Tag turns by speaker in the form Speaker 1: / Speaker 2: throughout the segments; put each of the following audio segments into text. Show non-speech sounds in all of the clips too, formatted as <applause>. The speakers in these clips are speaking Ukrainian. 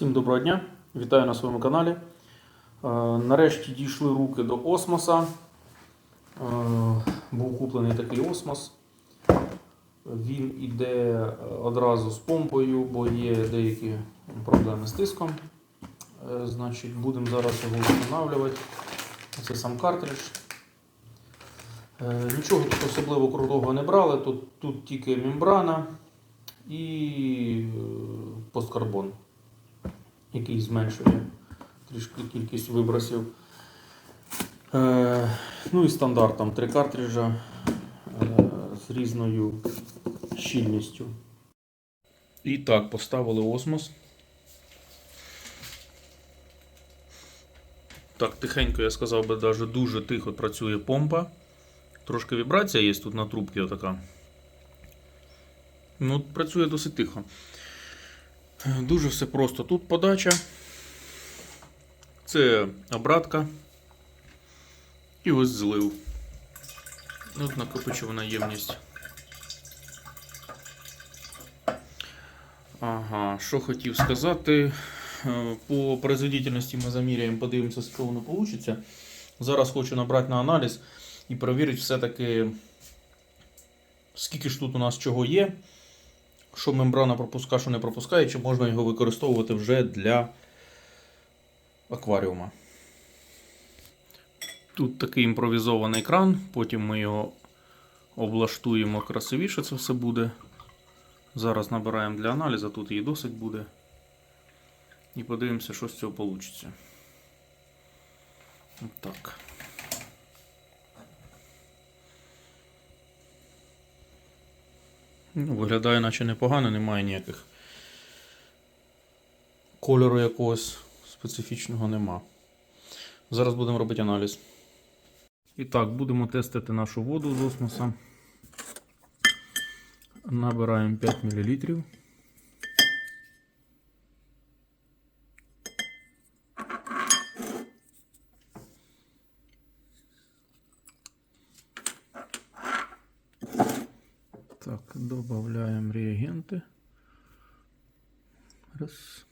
Speaker 1: Всім доброго дня! Вітаю на своєму каналі. Е, Нарешті дійшли руки до осмоса. Е, Був куплений такий осмос. Він іде е, одразу з помпою, бо є деякі проблеми з тиском. Значить, будемо зараз його встановлювати. Це сам картридж. Нічого тут особливо крутого не брали. Тут, тут тільки мембрана і посткарбон який зменшує трішки кількість вибросів. Е, ну і стандарт там три картриджа е, з різною щільністю. І так, поставили осмос. Так, тихенько, я сказав би, даже дуже тихо працює помпа. Трошки вібрація є тут на трубці отака. Ну, працює досить тихо. Дуже все просто. Тут подача, це обратка і ось злив. От накопичувана ємність. Ага, що хотів сказати. Е, По производительності ми заміряємо, подивимося, що воно вийде. Зараз хочу набрати на аналіз і перевірити все-таки, скільки ж тут у нас чого є що мембрана пропускає, що не пропускає, чи можна його використовувати вже для акваріума. Тут такий імпровізований кран, потім ми його облаштуємо красивіше, це все буде. Зараз набираємо для аналізу, тут її досить буде. І подивимося, що з цього вийде. Так. Ну, виглядає наче непогано, немає ніяких. Кольору якогось специфічного нема. Зараз будемо робити аналіз. І так, будемо тестити нашу воду з осмоса. Набираємо 5 мл. Так, добавляем реагенты. Раз.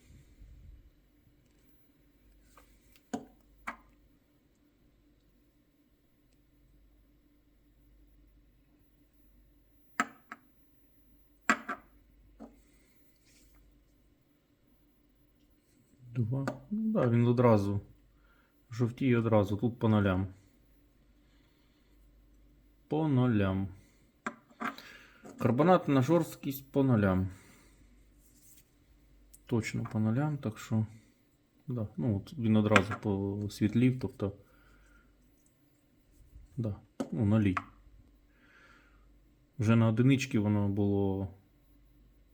Speaker 1: Два. Ну да, він одразу. Жовтіє одразу. Тут по нолям. По нолям. Карбонатна жорсткість по нулям. Точно по нулям, так що. Да, ну, от він одразу посвітлів, тобто. Да, ну, нулі. Вже на одиничці воно було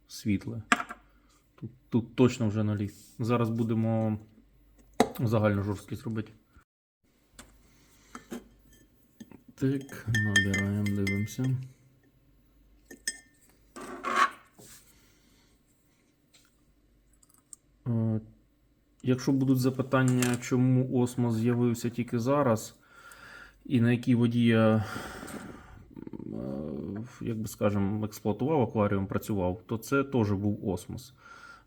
Speaker 1: світле. Тут, тут точно вже нулі. Зараз будемо загальну жорсткість робити. Так, набираємо, дивимося. Якщо будуть запитання, чому осмос з'явився тільки зараз, і на якій воді я, е, як би скажемо, експлуатував акваріум, працював, то це теж був осмос.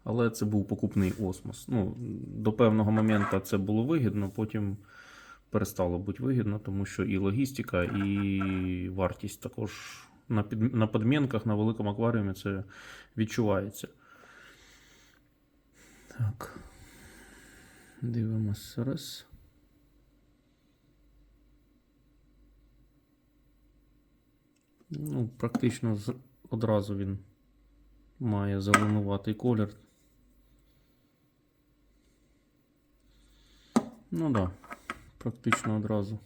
Speaker 1: Але це був покупний осмос. Ну, До певного моменту це було вигідно, потім перестало бути вигідно, тому що і логістика, і вартість також на, під, на підмінках на великому акваріумі це відчувається. Так. Дивимося раз. Ну, практично одразу він має зеленуватий колір. Ну да, практично одразу.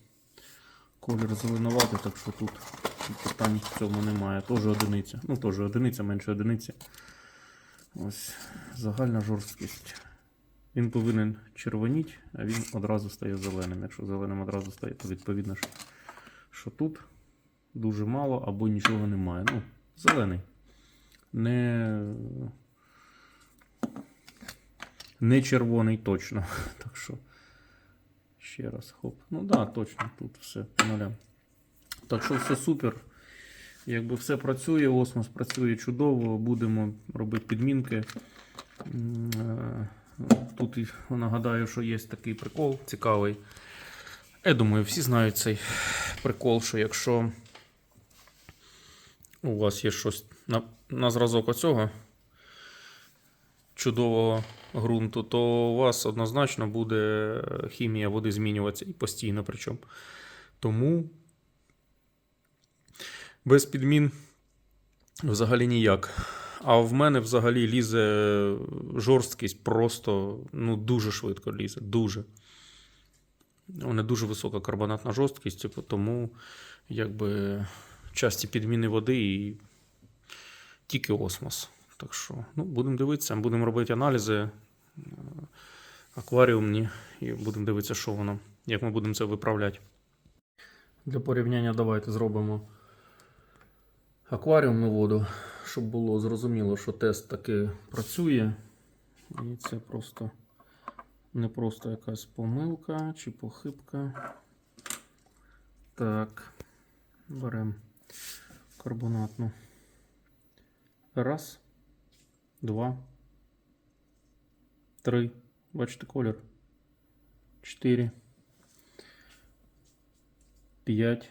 Speaker 1: Колір зеленуватий, так що тут питань в цьому немає. Теж одиниця. Ну, теж одиниця, менше одиниці. Ось загальна жорсткість. Він повинен червоніти, а він одразу стає зеленим. Якщо зеленим одразу стає, то відповідно, що, що тут дуже мало або нічого немає. Ну, зелений. Не, не червоний точно. <laughs> Так що, ще раз, хоп. Ну так, да, точно, тут все по нулям. Так що все супер. Якби все працює, осмос працює чудово, будемо робити підмінки. Тут нагадаю, що є такий прикол цікавий. Я думаю, всі знають цей прикол, що якщо у вас є щось на, на зразок оцього чудового ґрунту, то у вас однозначно буде хімія води змінюватися і постійно причому. Тому без підмін взагалі ніяк. А в мене взагалі лізе жорсткість просто ну, дуже швидко лізе. Дуже. У мене дуже висока карбонатна жорсткість, типу, тому якби часті підміни води і тільки осмос. Так що, ну, будемо дивитися, будемо робити аналізи е, акваріумні і будемо дивитися, що воно, як ми будемо це виправляти. Для порівняння давайте зробимо акваріумну воду, щоб було зрозуміло, що тест таки працює. І це просто не просто якась помилка чи похибка. Так, беремо карбонатну. Раз, два, три. Бачите колір. Чотири. П'ять.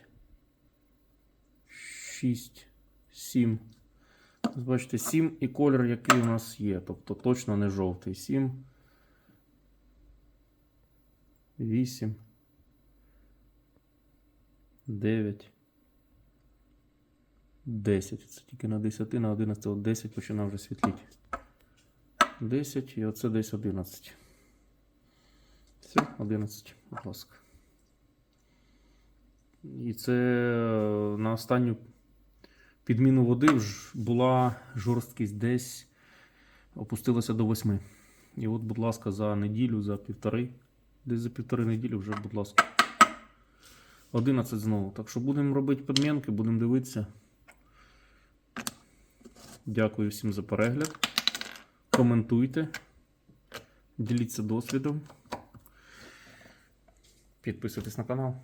Speaker 1: Шість. Сім. Ось Бачите, 7 і колір, який у нас є. Тобто точно не жовтий. 7. 8. 9. 10. Це тільки на 10, на 11, от 10 починав вже світліти. 10 і оце десь 11. Все, 11, будь ласка. І це е, на останню підміну води була жорсткість десь опустилася до 8. І от, будь ласка, за неділю, за півтори, десь за півтори неділі вже, будь ласка. 11 знову. Так що будемо робити підмінки, будемо дивитися. Дякую всім за перегляд. Коментуйте, діліться досвідом. Підписуйтесь на канал.